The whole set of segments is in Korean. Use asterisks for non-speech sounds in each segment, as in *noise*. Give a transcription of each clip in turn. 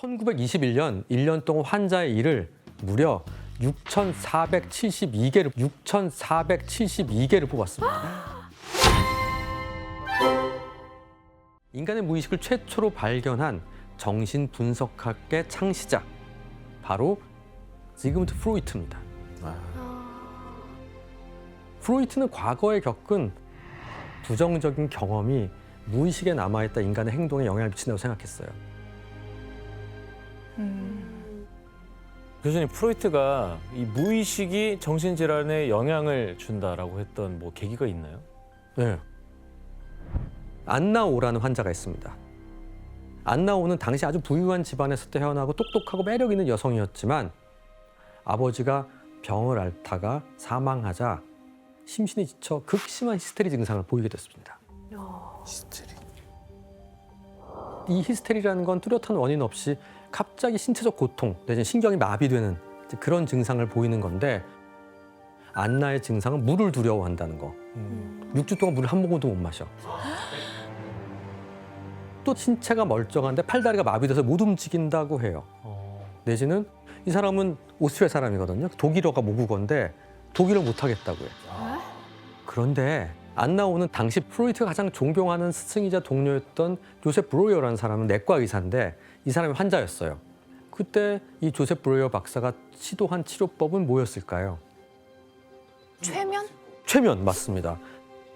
1921년 1년 동안 환자의 일을 무려 6,472개를 6,472개를 뽑았습니다. 인간의 무의식을 최초로 발견한 정신 분석학의 창시자 바로 지그문트 프로이트입니다. 프로이트는 과거에 겪은 부정적인 경험이 무의식에 남아있다 인간의 행동에 영향을 미친다고 생각했어요. 교수님 프로이트가 이 무의식이 정신 질환에 영향을 준다라고 했던 뭐 계기가 있나요? 네. 안나오라는 환자가 있습니다. 안나오는 당시 아주 부유한 집안에서 태어나고 똑똑하고 매력 있는 여성이었지만 아버지가 병을 앓다가 사망하자 심신이 지쳐 극심한 히스테리 증상을 보이게 됐습니다. 히스테리. 이 히스테리라는 건 뚜렷한 원인 없이 갑자기 신체적 고통 내지는 신경이 마비되는 그런 증상을 보이는 건데 안나의 증상은 물을 두려워한다는 거. 음. 6주 동안 물을 한 모금도 못 마셔. 또 신체가 멀쩡한데 팔다리가 마비돼서 못 움직인다고 해요. 어. 내지는 이 사람은 오스트리아 사람이거든요. 독일어가 모국어인데 독일어 못 하겠다고 해요. 그런데 안나오는 당시 프로이트가 가장 존경하는 스승이자 동료였던 조셉 브로이어라는 사람은 내과 의사인데 이 사람이 환자였어요. 그때 이 조셉 브로이어 박사가 시도한 치료법은 뭐였을까요? 최면? 최면 맞습니다.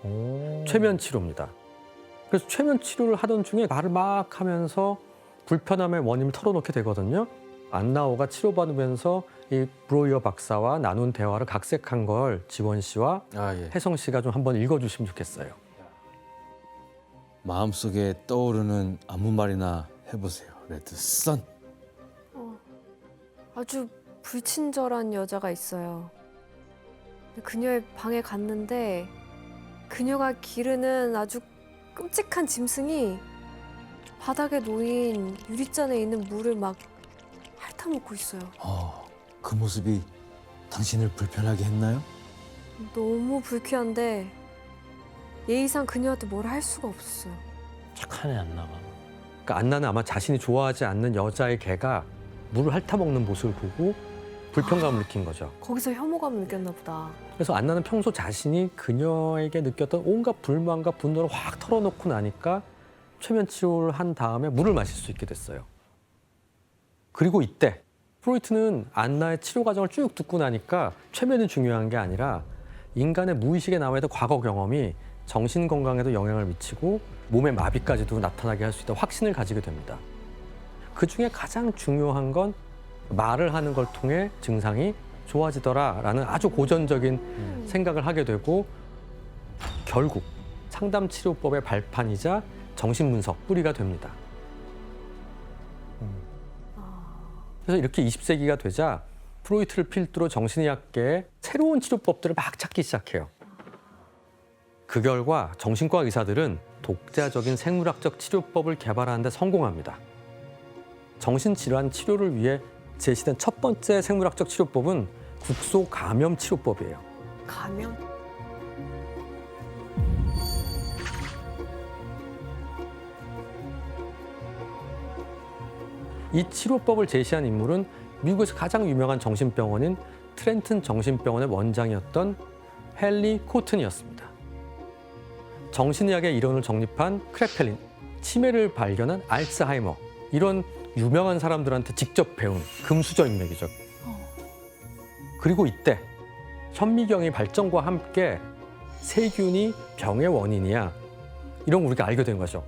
오. 최면 치료입니다. 그래서 최면 치료를 하던 중에 말을 막 하면서 불편함의 원인을 털어놓게 되거든요. 안나오가 치료받으면서 이 브로이어 박사와 나눈 대화를 각색한 걸 지원 씨와 아 예. 혜성 씨가 좀 한번 읽어주시면 좋겠어요. 마음속에 떠오르는 아무 말이나 해보세요. 레드 선. 아주 불친절한 여자가 있어요. 그녀의 방에 갔는데 그녀가 기르는 아주 끔찍한 짐승이 바닥에 놓인 유리잔에 있는 물을 막 핥아먹고 있어요. 어, 그 모습이 당신을 불편하게 했나요? 너무 불쾌한데 예의상 그녀한테 뭘 할 수가 없었어요. 착하네 안나가. 그러니까 안나는 아마 자신이 좋아하지 않는 여자의 개가 물을 핥아먹는 모습을 보고 불편감을 느낀 거죠. *gasps* 거기서 혐오감을 느꼈나 보다. 그래서 안나는 평소 자신이 그녀에게 느꼈던 온갖 불만과 분노를 확 털어놓고 나니까 최면 치료를 한 다음에 물을 마실 수 있게 됐어요. 그리고 이때 프로이트는 안나의 치료 과정을 쭉 듣고 나니까 최면이 중요한 게 아니라 인간의 무의식에 남아있던 과거 경험이 정신 건강에도 영향을 미치고 몸의 마비까지도 나타나게 할 수 있다 확신을 가지게 됩니다. 그 중에 가장 중요한 건 말을 하는 걸 통해 증상이 좋아지더라라는 아주 고전적인 생각을 하게 되고 결국 상담 치료법의 발판이자 정신분석 뿌리가 됩니다. 그래서 이렇게 20세기가 되자 프로이트를 필두로 정신의학계에 새로운 치료법들을 막 찾기 시작해요. 그 결과 정신과 의사들은 독자적인 생물학적 치료법을 개발하는 데 성공합니다. 정신질환 치료를 위해 제시된 첫 번째 생물학적 치료법은 국소 감염 치료법이에요. 가면? 이 치료법을 제시한 인물은 미국에서 가장 유명한 정신병원인 트렌튼 정신병원의 원장이었던 헨리 코튼이었습니다. 정신의학의 이론을 정립한 크레펠린, 치매를 발견한 알츠하이머 이런 유명한 사람들한테 직접 배운 금수저 인맥이죠. 그리고 이때 현미경의 발전과 함께 세균이 병의 원인이야 이런 걸 우리가 알게 된 거죠.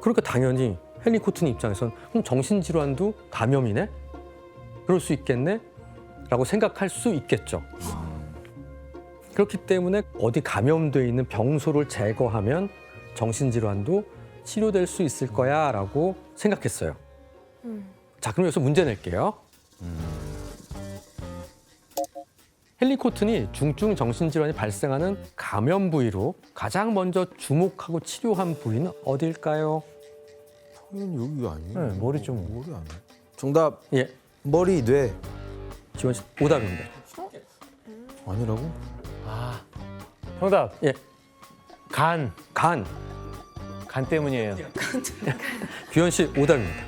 그러니까 당연히 헨리 코튼 입장에서는 그럼 정신질환도 감염이네? 그럴 수 있겠네? 라고 생각할 수 있겠죠. 그렇기 때문에 어디 감염돼 있는 병소를 제거하면 정신질환도 치료될 수 있을 거야 라고 생각했어요. 음. 자, 그럼 여기서 문제 낼게요. 헨리 코튼이 중증 정신질환이 발생하는 감염 부위로 가장 먼저 주목하고 치료한 부위는 어딜까요? 당연히 여기 아니에요. 네, 머리 좀- 머리 아니에요. 정답 예, 머리 뇌 지원 씨 오답입니다. 아니라고? 아 정답 예, 간. 간. 간 때문이에요. 규현 씨 오답입니다.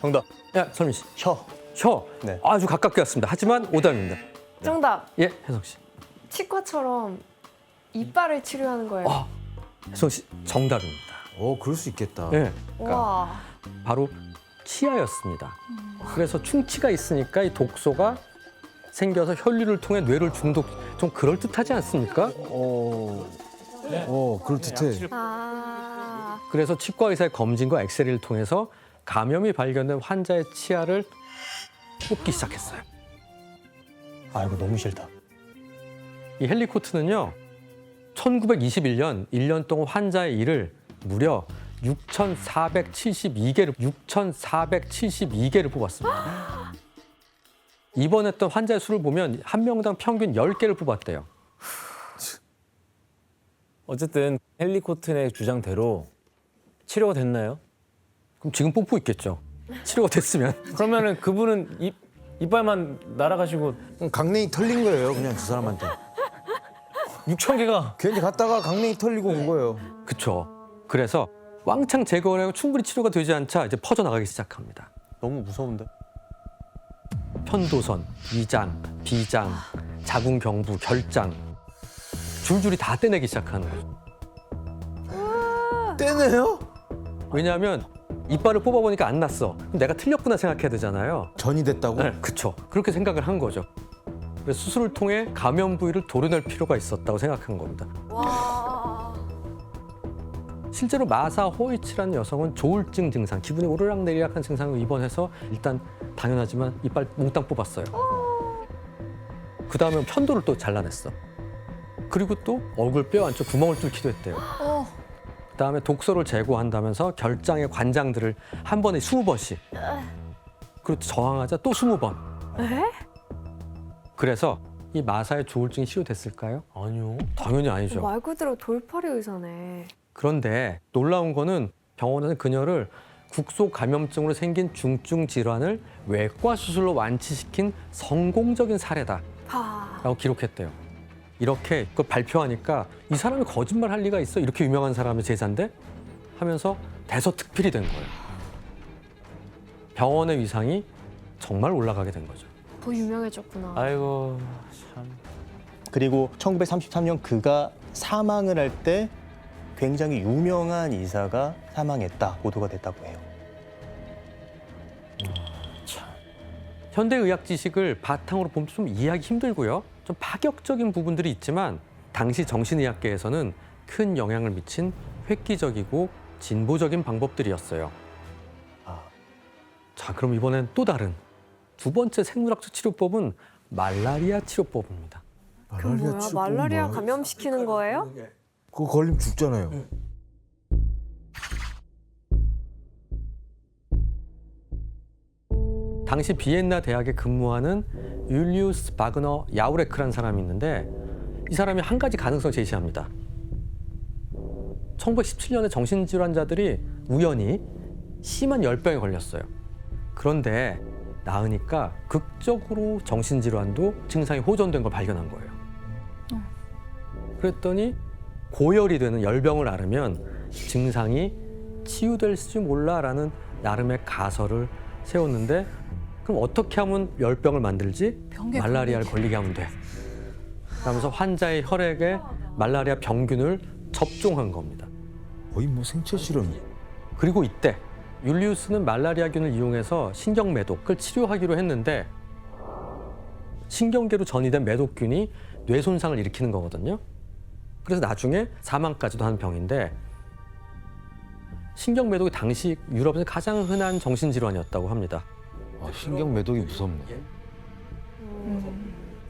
정답. 야, 설민 씨. 혀. 혀. 네. 아주 가깝게 왔습니다. 하지만 오답입니다. 정답. 예, 혜성 씨. 치과처럼 이빨을 치료하는 거예요. 아. 혜성 씨 정답입니다. 어, 그럴 수 있겠다. 예. 와. 바로 치아였습니다. 그래서 충치가 있으니까 이 독소가 생겨서 혈류를 통해 뇌를 중독 좀 그럴 듯하지 않습니까? 어, 어, 그럴듯해. 아. 그래서 치과 의사의 검진과 엑스레이를 통해서 감염이 발견된 환자의 치아를 뽑기 시작했어요. 아 이거 너무 싫다. 이 헬리코트는요, 1921년 1년 동안 환자의 이를 무려 6,472개를 6,472개를 뽑았습니다. *gasps* 입원했던 환자의 수를 보면 한 명당 평균 10개를 뽑았대요. 어쨌든 헬리코튼의 주장대로 치료가 됐나요? 그럼 지금 뽑고 있겠죠. 치료가 됐으면. *laughs* 그러면은 그분은 입 이빨만 날아가시고 강냉이 털린 거예요, 그냥 두 사람한테. 6천 개가 괜히 갔다가 강냉이 털리고 온 거예요. 그쵸. 그래서 왕창 제거를 하고 충분히 치료가 되지 않자 이제 퍼져나가기 시작합니다. 너무 무서운데. 편도선, 위장, 비장, 자궁경부, 결장 줄줄이 다 떼내기 시작하는 거죠. 떼네요? 왜냐하면 이빨을 뽑아보니까 안 났어. 그럼 내가 틀렸구나 생각해야 되잖아요. 전이 됐다고? 네, 그쵸. 그렇게 생각을 한 거죠. 그래서 수술을 통해 감염 부위를 도려낼 필요가 있었다고 생각한 겁니다. 와. 실제로 마사 호이치라는 여성은 조울증 증상, 기분이 오르락내리락한 증상으로 입원해서 일단 당연하지만 이빨 몽땅 뽑았어요. 그 다음에 편도를 또 잘라냈어. 그리고 또 얼굴 뼈 안쪽 구멍을 뚫기도 했대요. 어. 그 다음에 독소를 제거한다면서 결장의 관장들을 한 번에 스무 번씩. 그리고 저항하자 또 스무 번. 에? 그래서 이 마사의 조울증이 치료됐을까요? 아니요. 당연히 아니죠. 말 그대로 돌팔이 의사네. 그런데 놀라운 거는 병원에서 그녀를 국소 감염증으로 생긴 중증 질환을 외과 수술로 완치시킨 성공적인 사례다라고 파. 기록했대요. 이렇게 그걸 발표하니까 이 사람이 거짓말 할 리가 있어? 이렇게 유명한 사람의 제자인데? 하면서 대서특필이 된 거예요. 병원의 위상이 정말 올라가게 된 거죠. 더 유명해졌구나. 아이고 참. 그리고 1933년 그가 사망을 할 때 굉장히 유명한 의사가 사망했다 보도가 됐다고 해요. 현대의학 지식을 바탕으로 보면 좀 이해하기 힘들고요. 좀 파격적인 부분들이 있지만 당시 정신의학계에서는 큰 영향을 미친 획기적이고 진보적인 방법들이었어요. 아. 자, 그럼 이번엔 또 다른 두 번째 생물학적 치료법은 말라리아 치료법입니다. 그 뭐야? 말라리아 감염시키는 거예요? 그거 걸리면 죽잖아요. 당시 비엔나 대학에 근무하는 율리우스 바그너 야우레크라는 사람이 있는데 이 사람이 한 가지 가능성을 제시합니다. 1917년에 정신질환자들이 우연히 심한 열병에 걸렸어요. 그런데 나으니까 극적으로 정신질환도 증상이 호전된 걸 발견한 거예요. 그랬더니 고열이 되는 열병을 앓으면 증상이 치유될지 몰라라는 나름의 가설을 세웠는데 그럼 어떻게 하면 열병을 만들지? 말라리아를 걸리게 하면 돼. 그러면서 환자의 혈액에 말라리아 병균을 접종한 겁니다. 거의 뭐 생체 실험이. 그리고 이때 율리우스는 말라리아균을 이용해서 신경 매독을 치료하기로 했는데 신경계로 전이된 매독균이 뇌 손상을 일으키는 거거든요. 그래서 나중에 사망까지도 하는 병인데 신경 매독이 당시 유럽에서 가장 흔한 정신 질환이었다고 합니다. 아, 신경 매독이 무섭네.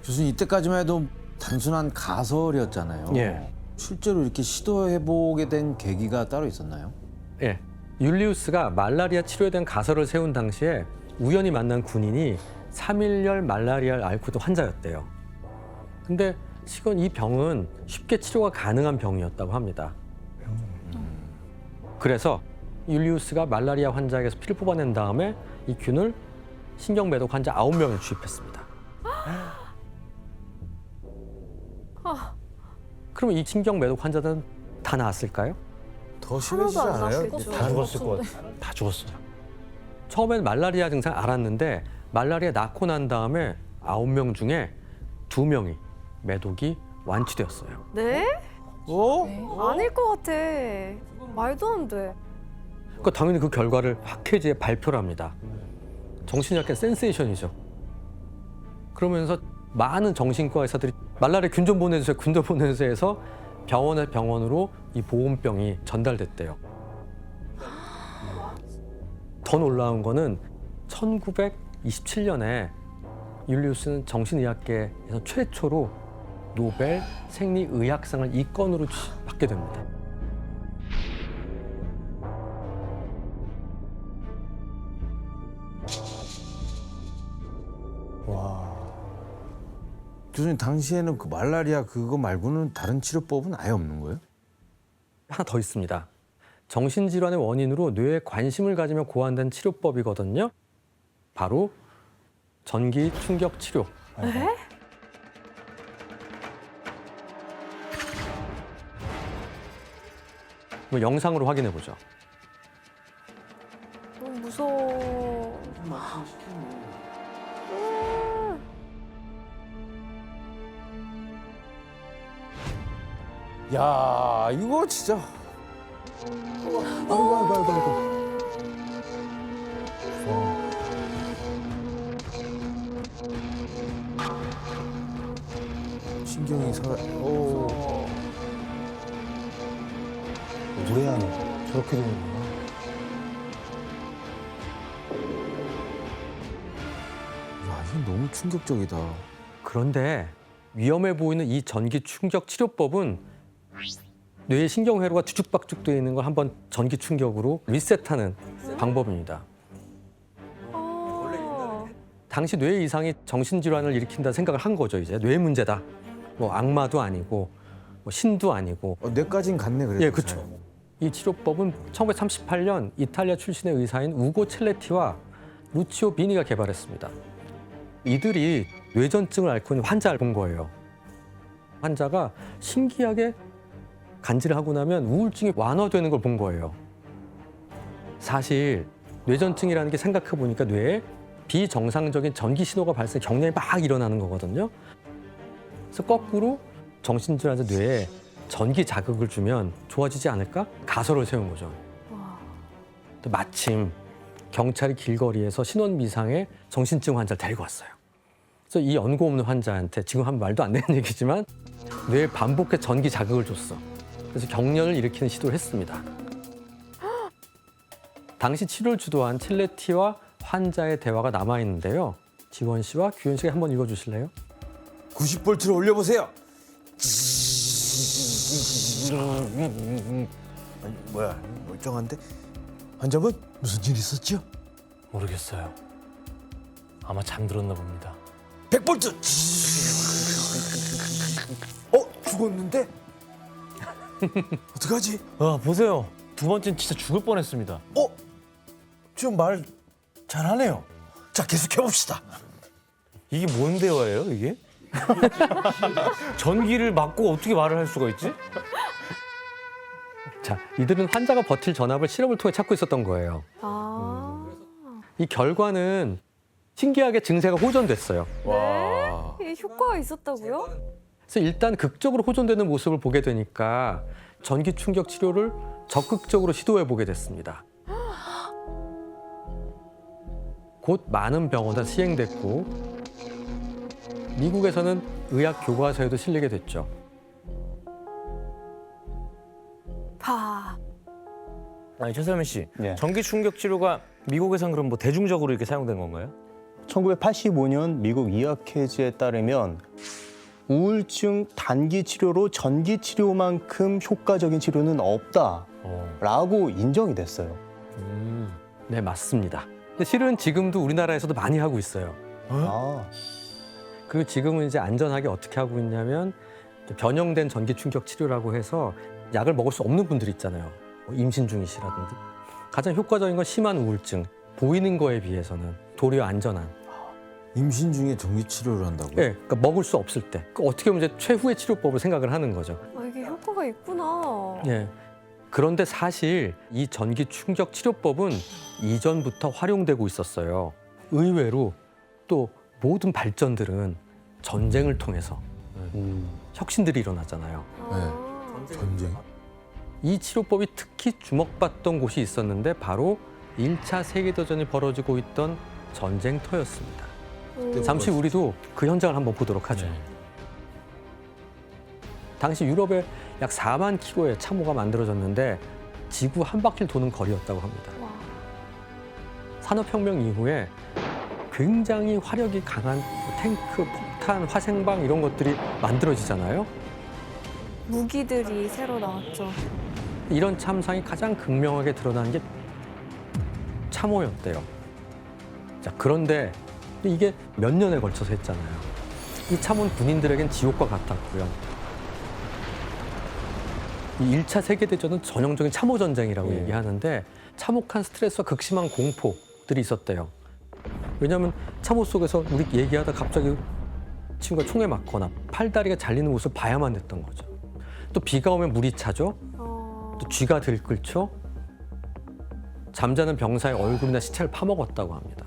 교수님 이때까지만 해도 단순한 가설이었잖아요. 예. 실제로 이렇게 시도해 보게 된 계기가 따로 있었나요? 예. 율리우스가 말라리아 치료에 대한 가설을 세운 당시에 우연히 만난 군인이 삼일열 말라리아를 앓고 있던 환자였대요. 근데 시건 이 병은 쉽게 치료가 가능한 병이었다고 합니다. 그래서 율리우스가 말라리아 환자에게서 피를 뽑아낸 다음에 이 균을 신경 매독 환자 아홉 명에 주입했습니다. 그럼 이 신경 매독 환자들은 다 나았을까요? 더 심해지지 하나도 안 않아요? 다 죽었을 것 같아. 다 죽었어요. 처음엔 말라리아 증상 알았는데 말라리아 낳고 난 다음에 아홉 명 중에 두 명이 매독이 완치되었어요. 네? 어? 아닐 것 같아. 말도 안 돼. 그러니까 당연히 그 결과를 학회지에 발표를 합니다. 정신의학계 센세이션이죠. 그러면서 많은 정신과 의사들이 말라리아 균좀 보내주세요, 균좀 보내주세요 해서 병원에 병원으로 이 보온병이 전달됐대요. 더 놀라운 거는 1927년에 율리우스는 정신의학계에서 최초로 노벨 생리의학상을 이 건으로 취- 받게 됩니다. 와. 교수님 당시에는 그 말라리아 그거 말고는 다른 치료법은 아예 없는 거예요? 하나 더 있습니다. 정신질환의 원인으로 뇌에 관심을 가지며 고안된 치료법이거든요. 바로 전기 충격 치료. 네? 뭐 영상으로 확인해 보죠. 너무 무서워. 음. 야 이거 진짜 아이고 아이고 아이고 아이고 신경이 살아 오 노래하네. 저렇게 되는구나. 야, 이건 너무 충격적이다. 그런데 위험해 보이는 이 전기 충격 치료법은 뇌의 신경 회로가 뒤죽박죽 되어 있는 걸 한번 전기 충격으로 리셋하는 방법입니다. 아. 당시 뇌 이상이 정신 질환을 일으킨다 생각을 한 거죠. 이제 뇌 문제다. 뭐 악마도 아니고 뭐 신도 아니고 어, 뇌까진 갔네 그래도. 예, 그렇죠. 이 치료법은 1938년 이탈리아 출신의 의사인 우고 첼레티와 루치오 비니가 개발했습니다. 이들이 뇌전증을 앓고 있는 환자를 본 거예요. 환자가 신기하게 간질을 하고 나면 우울증이 완화되는 걸 본 거예요. 사실 뇌전증이라는 게 생각해 보니까 뇌에 비정상적인 전기 신호가 발생, 경련이 막 일어나는 거거든요. 그래서 거꾸로 정신질환자 뇌에 전기 자극을 주면 좋아지지 않을까? 가설을 세운 거죠. 와. 또 마침 경찰이 길거리에서 신원 미상의 정신증 환자를 데리고 왔어요. 그래서 이 연고 없는 환자한테 지금 한 말도 안 되는 *laughs* 얘기지만 뇌에 반복해 전기 자극을 줬어. 그래서 경련을 일으키는 시도를 했습니다. 당시 치료를 주도한 칠레티와 환자의 대화가 남아 있는데요. 지원 씨와 규현 씨가 한번 읽어 주실래요? 90볼트를 올려보세요. 아니, 뭐야 멀쩡한데 환자분 무슨 일 있었죠? 모르겠어요. 아마 잠들었나 봅니다. 100볼트. 어 죽었는데? 어떡하지? 아 보세요. 두 번째는 진짜 죽을 뻔했습니다. 어? 지금 말 잘하네요. 자 계속해 봅시다. 이게 뭔 대화예요, 이게? *laughs* 전기를 맞고 어떻게 말을 할 수가 있지? 자, 이들은 환자가 버틸 전압을 실험을 통해 찾고 있었던 거예요. 아. 이 결과는 신기하게 증세가 호전됐어요. 와. 이게 효과가 있었다고요? 그래서 일단 극적으로 호전되는 모습을 보게 되니까 전기 충격 치료를 적극적으로 시도해 보게 됐습니다. *gasps* 곧 많은 병원에 시행됐고 미국에서는 의학 교과서에도 실리게 됐죠. 파. 아니 최설민 씨, 네. 전기 충격 치료가 미국에선 그럼 뭐 대중적으로 이렇게 사용된 건가요? 1985년 미국 의학회지에 따르면 우울증 단기 치료로 전기 치료만큼 효과적인 치료는 없다라고 어. 인정이 됐어요. 네, 맞습니다. 근데 실은 지금도 우리나라에서도 많이 하고 있어요. 아, 그리고 지금은 이제 안전하게 어떻게 하고 있냐면 변형된 전기 충격 치료라고 해서 약을 먹을 수 없는 분들 있잖아요. 뭐 임신 중이시라든지 가장 효과적인 건 심한 우울증 보이는 거에 비해서는 도리어 안전한. 임신 중에 전기 치료를 한다고요? 예, 그러니까 먹을 수 없을 때 그 어떻게 보면 이제 최후의 치료법을 생각을 하는 거죠. 아, 이게 효과가 있구나. 예. 그런데 사실 이 전기 충격 치료법은 이전부터 활용되고 있었어요. 의외로 또 모든 발전들은 전쟁을 통해서 음. 혁신들이 일어나잖아요. 아. 전쟁. 이 치료법이 특히 주목받던 곳이 있었는데 바로 1차 세계대전이 벌어지고 있던 전쟁터였습니다. 오. 잠시 우리도 그 현장을 한번 보도록 하죠. 네. 당시 유럽에 약 4만 킬로의 참호가 만들어졌는데 지구 한 바퀴를 도는 거리였다고 합니다. 와. 산업혁명 이후에 굉장히 화력이 강한 뭐 탱크, 폭탄, 화생방 이런 것들이 만들어지잖아요. 무기들이 새로 나왔죠. 이런 참상이 가장 극명하게 드러나는 게 참호였대요. 자, 그런데 이게 몇 년에 걸쳐서 했잖아요. 이 참호는 군인들에겐 지옥과 같았고요. 이 1차 세계대전은 전형적인 참호 전쟁이라고 예. 얘기하는데 참혹한 스트레스와 극심한 공포들이 있었대요. 왜냐하면 참호 속에서 우리 얘기하다 갑자기 친구가 총에 맞거나 팔다리가 잘리는 모습을 봐야만 됐던 거죠. 또 비가 오면 물이 차죠. 어. 또 쥐가 들끓죠. 잠자는 병사의 얼굴이나 시체를 파먹었다고 합니다.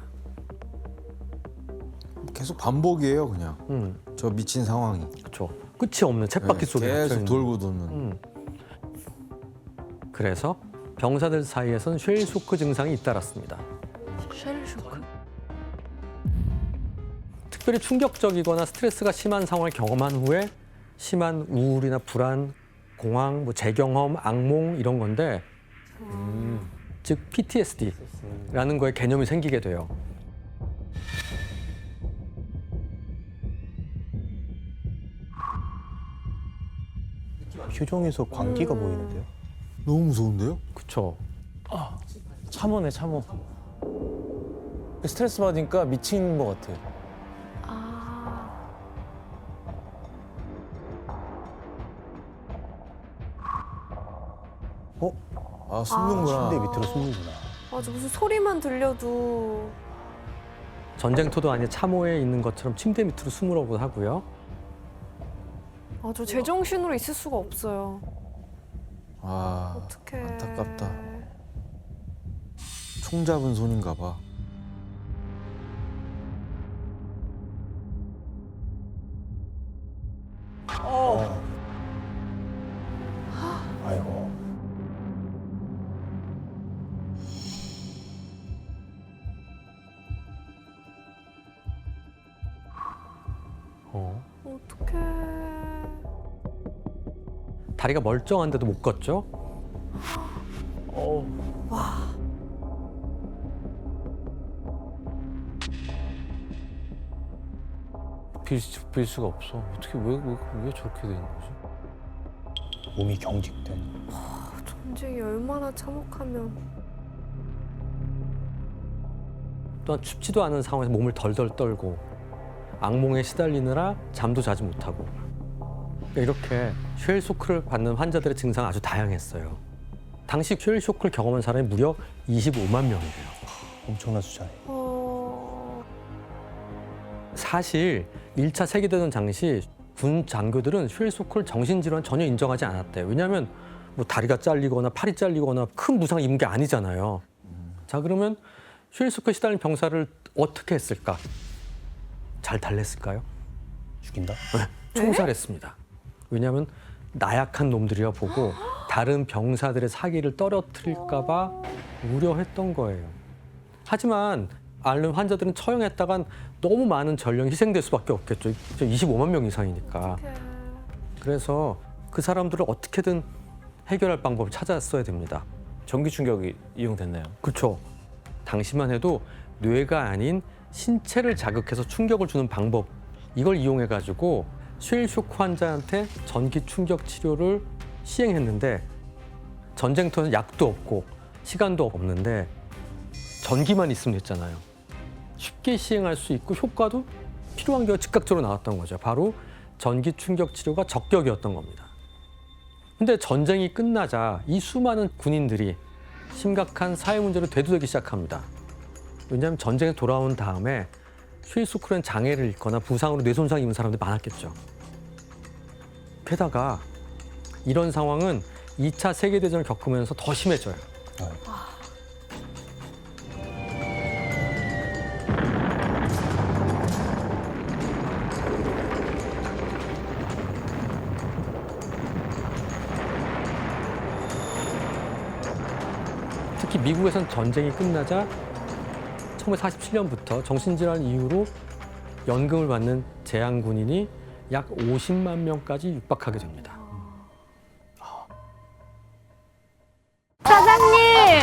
계속 반복이에요, 그냥. 음, 저 미친 상황이. 그렇죠. 끝이 없는 쳇바퀴 네, 속에 계속 갇혀있는. 돌고 도는. 음. 그래서 병사들 사이에선 쉘 쇼크 증상이 잇따랐습니다. 쉘 특별히 충격적이거나 스트레스가 심한 상황을 경험한 후에 심한 우울이나 불안, 공황, 뭐 재경험, 악몽 이런 건데 즉 PTSD라는 거에 개념이 생기게 돼요. 표정에서 광기가 음. 보이는데요. 너무 무서운데요? 그렇죠. 참호네 참호. 스트레스 받으니까 미친 것 같아. 아. 아, 숨는구나. 침대 밑으로 숨는구나. 맞아 무슨 소리만 들려도 전쟁터도 아닌 참호에 있는 것처럼 침대 밑으로 숨으라고 하고요. 아저 제정신으로 있을 수가 없어요. 아, 어떡해. 안타깝다. 총 잡은 손인가 봐. 다리가 멀쩡한데도 못 걷죠. 빌, 빌 수가 없어. 어떻게 왜, 왜, 왜 저렇게 되는 거지? 몸이 경직된. 전쟁이 얼마나 참혹하면 또한 춥지도 않은 상황에서 몸을 덜덜 떨고 악몽에 시달리느라 잠도 자지 못하고 이렇게 쉘 쇼크를 받는 환자들의 증상은 아주 다양했어요. 당시 쉘 쇼크를 경험한 사람이 무려 25만 명이에요. 엄청난 숫자네요. 어... 사실 1차 세계대전 당시 군 장교들은 쉘 쇼크를 정신질환 전혀 인정하지 않았대요. 왜냐하면 뭐 다리가 잘리거나 팔이 잘리거나 큰 부상을 입은 게 아니잖아요. 자 그러면 쉘 쇼크에 시달린 병사를 어떻게 했을까? 잘 달랬을까요? 죽인다? 총살했습니다. 왜냐하면 나약한 놈들이라 보고 *gasps* 다른 병사들의 사기를 떨어뜨릴까봐 우려했던 거예요. 하지만 앓는 환자들은 처형했다간 너무 많은 전령이 희생될 수밖에 없겠죠. 25만 명 이상이니까. 그래서 그 사람들을 어떻게든 해결할 방법을 찾았어야 됩니다. 전기 충격이 이용됐나요? 그렇죠. 당시만 해도 뇌가 아닌 신체를 자극해서 충격을 주는 방법 이걸 이용해 가지고 쉘 쇼크 환자한테 전기 충격 치료를 시행했는데 전쟁터는 약도 없고 시간도 없는데 전기만 있으면 됐잖아요. 쉽게 시행할 수 있고 효과도 필요한 게 즉각적으로 나왔던 거죠. 바로 전기 충격 치료가 적격이었던 겁니다. 근데 전쟁이 끝나자 이 수많은 군인들이 심각한 사회 문제로 대두되기 시작합니다. 왜냐하면 전쟁에 돌아온 다음에 쉴수크는 장애를 입거나 부상으로 뇌 손상 입은 사람들이 많았겠죠. 게다가 이런 상황은 2차 세계대전을 겪으면서 더 심해져요. 특히 미국에선 전쟁이 끝나자 1947년부터 정신질환 이후로 연금을 받는 재향 군인이 약 50만 명까지 육박하게 됩니다.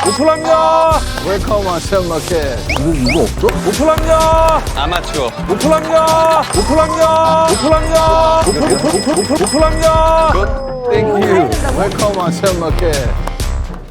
오플랍니다. 웰컴 아시안 마켓. 이거 이거 없어? 오플랍니다. 아마추어. 오플랍니다. 오플랍니다. 오플랍니다. 오플- 오플- 오플- 오플랍니다. 땡큐. 웰컴 아시안 마켓.